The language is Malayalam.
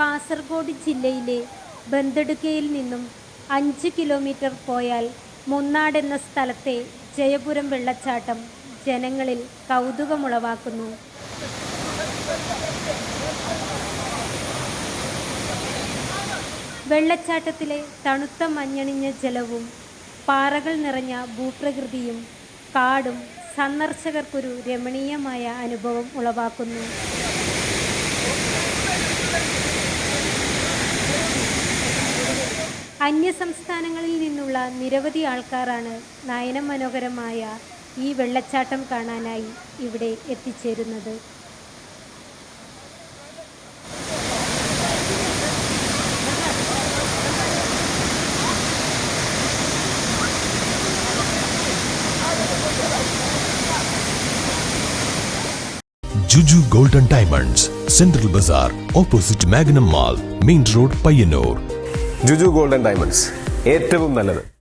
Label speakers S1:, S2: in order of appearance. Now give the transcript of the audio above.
S1: കാസർഗോഡ് ജില്ലയിലെ ബന്തടുക്കയിൽ നിന്നും അഞ്ച് കിലോമീറ്റർ പോയാൽ മുന്നാട് എന്ന സ്ഥലത്തെ ജയപുരം വെള്ളച്ചാട്ടം ജനങ്ങളിൽ കൗതുകമുളവാക്കുന്നു. വെള്ളച്ചാട്ടത്തിലെ തണുത്ത മഞ്ഞണിഞ്ഞ ജലവും പാറകൾ നിറഞ്ഞ ഭൂപ്രകൃതിയും കാടും സന്ദർശകർക്കൊരു രമണീയമായ അനുഭവം ഉളവാക്കുന്നു. അന്യസംസ്ഥാനങ്ങളിൽ നിന്നുള്ള നിരവധി ആൾക്കാരാണ് നയന മനോഹരമായ ഈ വെള്ളച്ചാട്ടം കാണാനായി ഇവിടെ എത്തിച്ചേരുന്നത്.
S2: Juju golden diamonds central bazaar opposite Magnum mall main road Payyanur.
S3: Juju golden diamonds. ഏറ്റവും നല്ലത്.